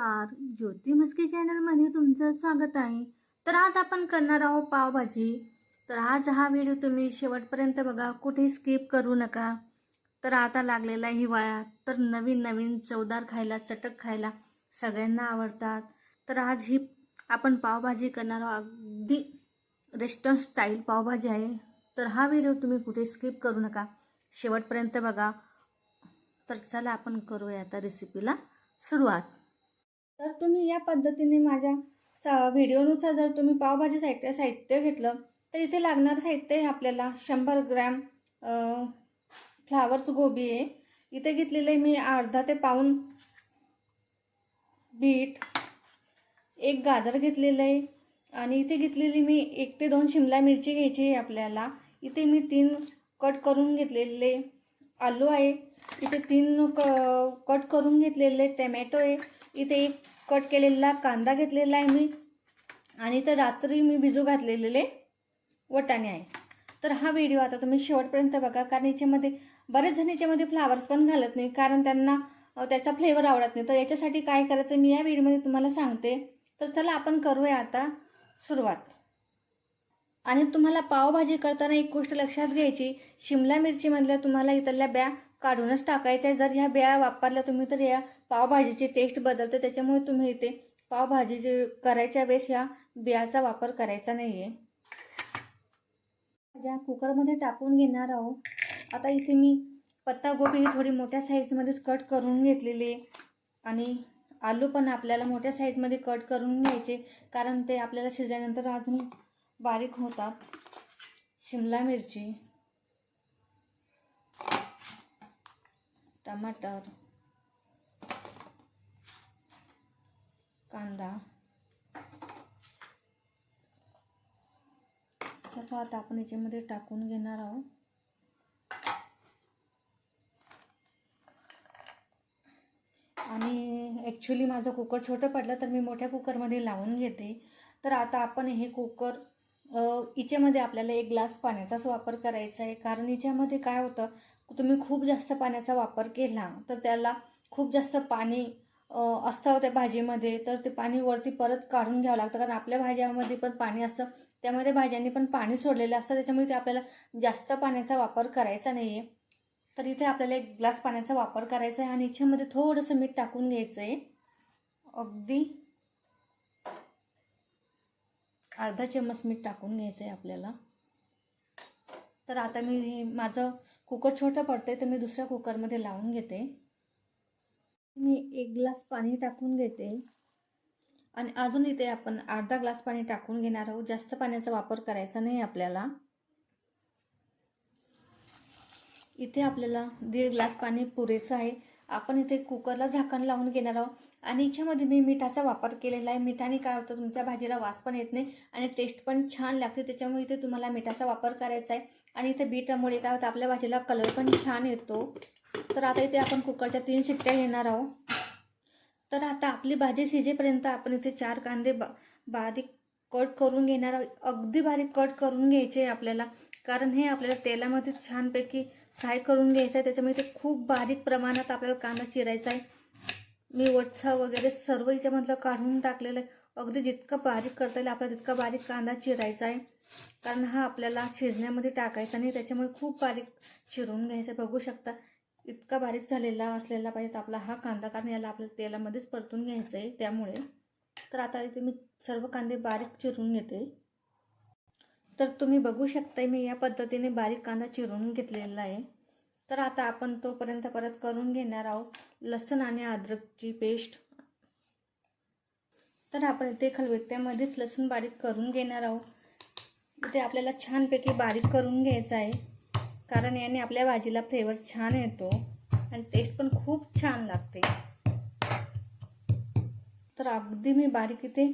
नमस्कार. ज्योती मस्के चॅनलमध्ये तुमचं स्वागत आहे. तर आज आपण करणार आहोत पावभाजी. तर आज हा व्हिडिओ तुम्ही शेवटपर्यंत बघा. कुठे स्किप करू नका. तर आता लागलेला हिवाळा. तर नवीन नवीन चवदार खायला चटक खायला सगळ्यांना आवडतात. तर आज ही आपण पावभाजी करणार आहोत. अगदी रेस्टॉरंट स्टाईल पावभाजी आहे. तर हा व्हिडिओ तुम्ही कुठे स्किप करू नका. शेवटपर्यंत बघा. तर चला आपण करूया आता रेसिपीला सुरुवात. तर तुम्ही या पद्धतीने माझ्या सा व्हिडिओनुसार जर तुम्ही पावभाजी साहित्य साहित्य घेतलं तर इथे लागणारं साहित्य आहे आपल्याला शंभर ग्रॅम फ्लावर्स गोबी आहे. इथे घेतलेलं आहे मी अर्धा ते पाऊन बीट एक गाजर घेतलेलं आहे. आणि इथे घेतलेली मी एक ते दोन शिमला मिरची घ्यायची आहे आपल्याला. इथे मी तीन कट करून घेतलेले आलू आहे. इथे तीन क कट करून घेतलेले टमॅटो आहे. इथे एक कट केलेला कांदा घेतलेला आहे मी. आणि तर रात्री मी भिजू घातलेले वटाणे आहे. तर हा व्हिडिओ आता तुम्ही शेवटपर्यंत बघा कारण याच्यामध्ये बरेच जण याच्यामध्ये फ्लावर्स पण घालत नाही कारण त्यांना त्याचा फ्लेवर आवडत नाही. तर याच्यासाठी काय करायचं मी या व्हिडिओमध्ये तुम्हाला सांगते. तर चला आपण करूया आता सुरुवात. आणि तुम्हाला पावभाजी करताना एक गोष्ट लक्षात घ्यायची. शिमला मिरचीमधल्या तुम्हाला इथल्या ब्या काढूनच टाकायच्या जर ह्या ब्या वापरल्या तुम्ही तर या पावभाजीची टेस्ट बदलते त्याच्यामुळे तुम्ही इथे पावभाजी जे करायच्या वेळेस ह्या बियाचा वापर करायचा नाही आहे भाज्या कुकरमध्ये टाकून घेणार आहोत. आता इथे मी पत्तागोबी ही थोडी मोठ्या साईजमध्येच कट करून घेतलेली आहे. आणि आलू पण आपल्याला मोठ्या साईजमध्ये कट करून घ्यायचे कारण ते आपल्याला शिजल्यानंतर अजून बारीक होतात. शिमला मिरची टमाटर कांदा. सर्व आता आपण याच्यामध्ये टाकून घेणार आहोत. आणि ॲक्च्युली माझं कुकर छोटं पडलं तर मी मोठ्या कुकरमध्ये लावून घेते. तर आता आपण हे कुकर हिच्यामध्ये आपल्याला एक ग्लास पाण्याचाच वापर करायचा आहे. कारण हिच्यामध्ये काय होतं तुम्ही खूप जास्त पाण्याचा वापर केला तर त्याला खूप जास्त पाणी असतं त्या भाजीमध्ये तर ते पाणी वरती परत काढून घ्यावं लागतं. कारण आपल्या भाज्यामध्ये पण पाणी असतं. त्यामध्ये भाज्यांनी पण पाणी सोडलेलं असतं. त्याच्यामुळे ते आपल्याला जास्त पाण्याचा वापर करायचा नाही आहे तर इथे आपल्याला एक ग्लास पाण्याचा वापर करायचा आहे आणि याच्यामध्ये थोडंसं मीठ टाकून घ्यायचं आहे अगदी अर्धा चम्मच मीठ टाकून घ्यायचं आहे आपल्याला. तर आता मी हे माझं कुकर छोटं पडतं आहे तर मी दुसऱ्या कुकरमध्ये लावून घेते. मी एक ग्लास पाणी टाकून घेते. आणि अजून इथे आपण अर्धा ग्लास पाणी टाकून घेणार आहोत. जास्त पाण्याचा वापर करायचा नाही आपल्याला. इथे आपल्याला दीड ग्लास पाणी पुरेसं आहे. आपण इथे कुकरला झाकण लावून घेणार आहोत. आणि याच्यामध्ये मी मिठाचा वापर केलेला आहे. मिठाने काय होतं तुमच्या भाजीला वास पण येत नाही आणि टेस्ट पण छान लागते. त्याच्यामुळे इथे तुम्हाला मिठाचा वापर करायचा आहे. आणि इथे बीटामुळे काय होतं आपल्या भाजीला कलर पण छान येतो. तर आता इथे आपण कुकरच्या तीन शिट्ट्या घेणार आहोत. तर आता आपली भाजी शिजेपर्यंत आपण इथे चार कांदे बा बारीक कट करून घेणार आहोत. अगदी बारीक कट करून घ्यायचे आहे आपल्याला कारण हे आपल्याला तेलामध्ये छानपैकी फ्राय करून घ्यायचं आहे. त्याच्यामुळे ते खूप बारीक प्रमाणात आपल्याला कांदा चिरायचा आहे. मी वरचा वगैरे सर्व याच्यामधलं काढून टाकलेलं आहे. अगदी जितकं बारीक करता येईल आपल्याला तितका बारीक कांदा चिरायचा आहे. कारण हा आपल्याला शिजण्यामध्ये टाकायचा नाही. त्याच्यामुळे खूप बारीक चिरून घ्यायचा आहे. बघू शकता. इतका बारीक झालेला असलेला पाहिजे आपला हा कांदा कारण याला आपल्याला तेलामध्येच परतून घ्यायचं आहे त्यामुळे. तर आता इथे मी सर्व कांदे बारीक चिरून घेते. तर तुम्ही बघू शकताय मी या पद्धतीने बारीक कांदा चिरून घेतलेला आहे. तर आता आपण तोपर्यंत परत करून घेणार आहोत लसण आणि अद्रकची पेस्ट. तर आपण इथे खलबत्त्यामध्येच लसूण बारीक करून घेणार आहोत. इथे आपल्याला छानपैकी बारीक करून घ्यायचं आहे. कारण याने आपल्या भाजीला फ्लेवर छान येतो आणि टेस्ट पण खूप छान लागते. तर अगदी मी बारीक इथे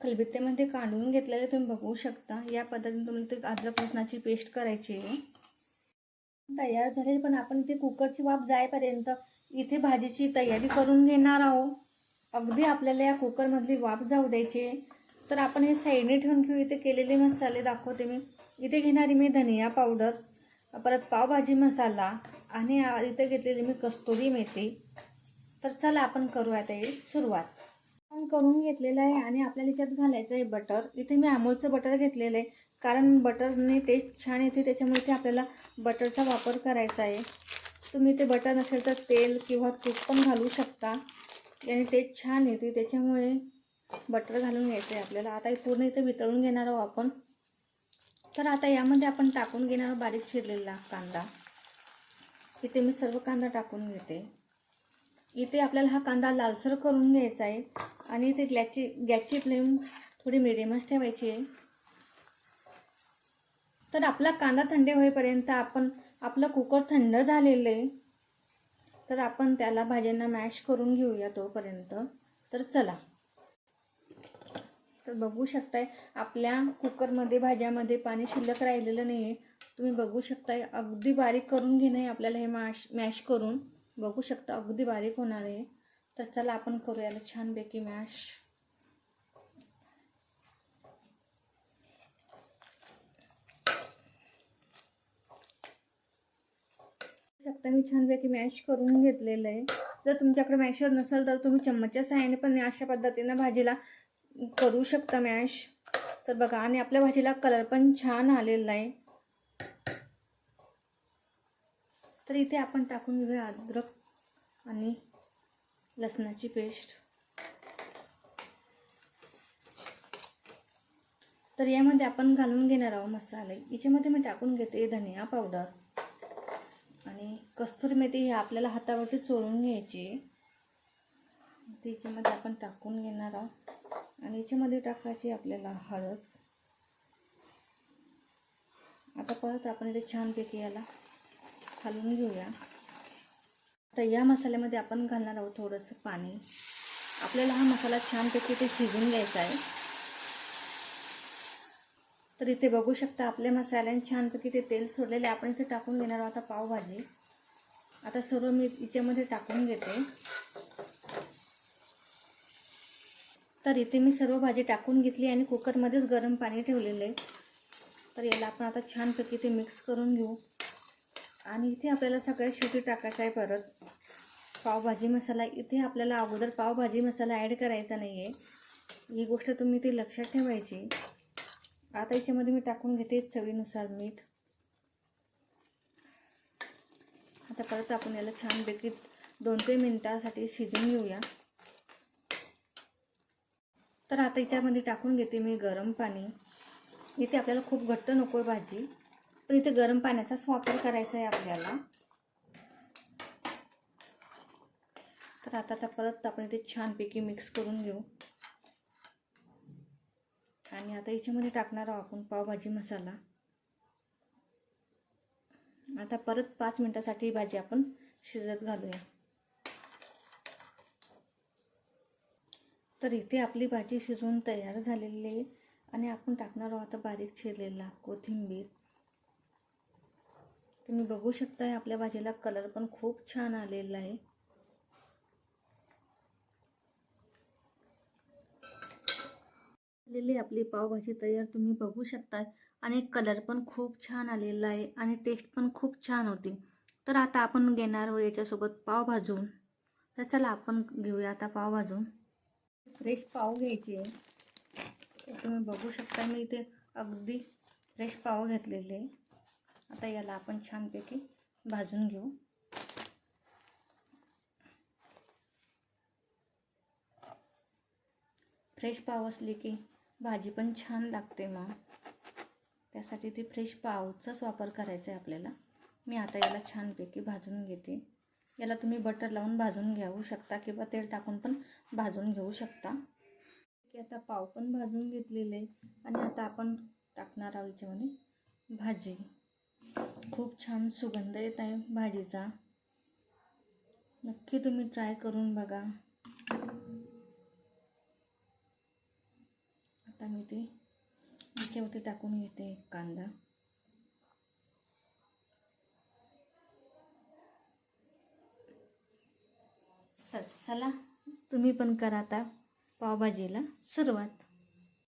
खलबित्तेमध्ये काढून घेतलेले तुम्ही बघू शकता. या पद्धतीने तुम्हाला ते अद्रक लसणाची पेस्ट करायची आहे. तयार झाले पण आपण इथे कुकरची वाफ जाईपर्यंत इथे भाजीची तयारी करून घेणार आहोत. अगदी आपल्याला या कुकरमधली वाफ जाऊ द्यायची आहे. तर आपण हे साईडने ठेवून घेऊ. इथे केलेले मसाले दाखवते मी. इथे घेणारी मी धनिया पावडर. परत पावभाजी मसाला आणि इथं घेतलेली मी कस्तुरी मेथी. तर चला आपण करूया ते सुरुवात. आपण करून घेतलेलं आहे आणि आपल्याला याच्यात घालायचं आहे बटर. इथे मी अमूलचं बटर घेतलेलं आहे कारण बटरने टेस्ट छान येते त्याच्यामुळे ते आपल्याला बटरचा वापर करायचा आहे. तुम्ही ते बटर नसेल तर तेल किंवा तूप पण घालू शकता. याने टेस्ट छान येते त्याच्यामुळे बटर घालून घ्यायचं आहे आपल्याला. आता हे पूर्ण इथे वितळून घेणार आहोत आपण. तर आता यामध्ये आपण टाकून घेणार बारीक चिरलेला कांदा. इथे मी सर्व कांदा टाकून घेते. इथे आपल्याला हा कांदा लालसर करून घ्यायचा आहे आणि इथे गॅसची गॅसची फ्लेम थोडी मिडियमच ठेवायची आहे. तर आपला कांदा थंड होईपर्यंत आपण आपलं कुकर थंड झालेलं आहे. तर आपण त्याला भाज्यांना मॅश करून घेऊया तोपर्यंत. तर चला. तर बघू शकताय आपल्या कुकरमध्ये भाज्यामध्ये पाणी शिल्लक राहिलेलं नाही आहे तुम्ही बघू शकताय अगदी बारीक करून घेणं आहे आपल्याला हे मॅश मॅश करून. बघू शकता अगदी बारीक होणार आहे. तर चला आपण करूया छान छानपैकी मॅश शकता मी छानपैकी मॅश करून घेतलेलं आहे. जर तुमच्याकडे मॅशर नसेल तर तुम्ही चम्मचच्या सहाय्याने पण अशा पद्धतीनं भाजीला करू शकता मॅश तर बघा आणि आपल्या भाजीला कलर पण छान आलेला आहे. तर इथे आपण टाकून घेऊया अद्रक आणि लसणाची पेस्ट तर यामध्ये आपण घालून घेणार आहोत मसाले. याच्यामध्ये मी टाकून घेते धनिया पावडर आणि कस्तुरी मेथी ही आपल्याला हातावरती चोळून घ्यायची आहे. याच्यामध्ये आपण टाकून घेणार आहोत. आणि याच्यामध्ये टाकायची आपल्याला हळद. आता परत आपण इथे छानपैकी याला घालून घेऊया. तर या मसाल्यामध्ये आपण घालणार आहोत थोडंसं पाणी. आपल्याला हा मसाला छानपैकी ते शिजून घ्यायचा आहे. तर इथे बघू शकता आपल्या मसाल्याने छानपैकी ते तेल सोडलेले आपण इथे टाकून घेणार आहोत आता पावभाजी. आता सर्व मी याच्यामध्ये टाकून घेते. तर इथे मी सर्व भाजी टाकून घेतली आणि कुकरमध्येच गरम पाणी ठेवलेलं आहे. तर याला आपण आता छानपैकी ते मिक्स करून घेऊ. आणि इथे आपल्याला सगळ्यात शेवटी टाकायचं आहे परत. पावभाजी मसाला इथे आपल्याला अगोदर पावभाजी मसाला ॲड करायचा नाही आहे ही गोष्ट तुम्ही ते लक्षात ठेवायची. आता याच्यामध्ये मी टाकून घेते चवीनुसार मीठ. आता परत आपण याला छानपैकी दोन ते मिनटासाठी शिजून घेऊया. तर आता याच्यामध्ये टाकून घेते मी गरम पाणी. इथे आपल्याला खूप घट्ट नको आहे भाजी पण इथे गरम पाण्याचाच वापर करायचा आहे आपल्याला. तर आता आता परत आपण इथे छानपैकी मिक्स करून घेऊ. आणि आता याच्यामध्ये टाकणार आहोत आपण पावभाजी मसाला. आता परत पाच मिनटासाठी भाजी आपण शिजत घालूया. तर इथे आपली भाजी शिजवून तयार झालेली आहे. आणि आपण टाकणार आहोत आता बारीक चिरलेला कोथिंबीर. तुम्ही बघू शकताय आपल्या भाजीला कलर पण खूप छान आलेला आहे. आपली पावभाजी तयार तुम्ही बघू शकता आणि कलर पण खूप छान आलेला आहे आणि टेस्ट पण खूप छान होती. तर आता आपण घेणार आहोत याच्यासोबत पाव भाजून. तर चला आपण घेऊया आता पाव भाजून. फ्रेश पाव घ्यायची आहे. तुम्ही बघू शकता मी इथे अगदी फ्रेश पाव घेतलेले आता याला आपण छानपैकी भाजून घेऊ. फ्रेश पाव असली की भाजी पण छान लागते मग. त्यासाठी ती फ्रेश पावचाच वापर करायचा आहे आपल्याला. मी आता याला छानपैकी भाजून घेते. याला तुम्ही बटर लावून भाजून घेऊ शकता किंवा तेल टाकून पण भाजून घेऊ शकता. की आता पाव पण भाजून घेतलेले आणि आता आपण टाकणार आहोत याच्यामध्ये भाजी. खूप छान सुगंध येत आहे भाजीचा. नक्की तुम्ही ट्राय करून बघा. आता मी ते याच्यावरती टाकून घेते कांदा तर चला तुम्ही पण करा आता पावभाजीला सुरुवात.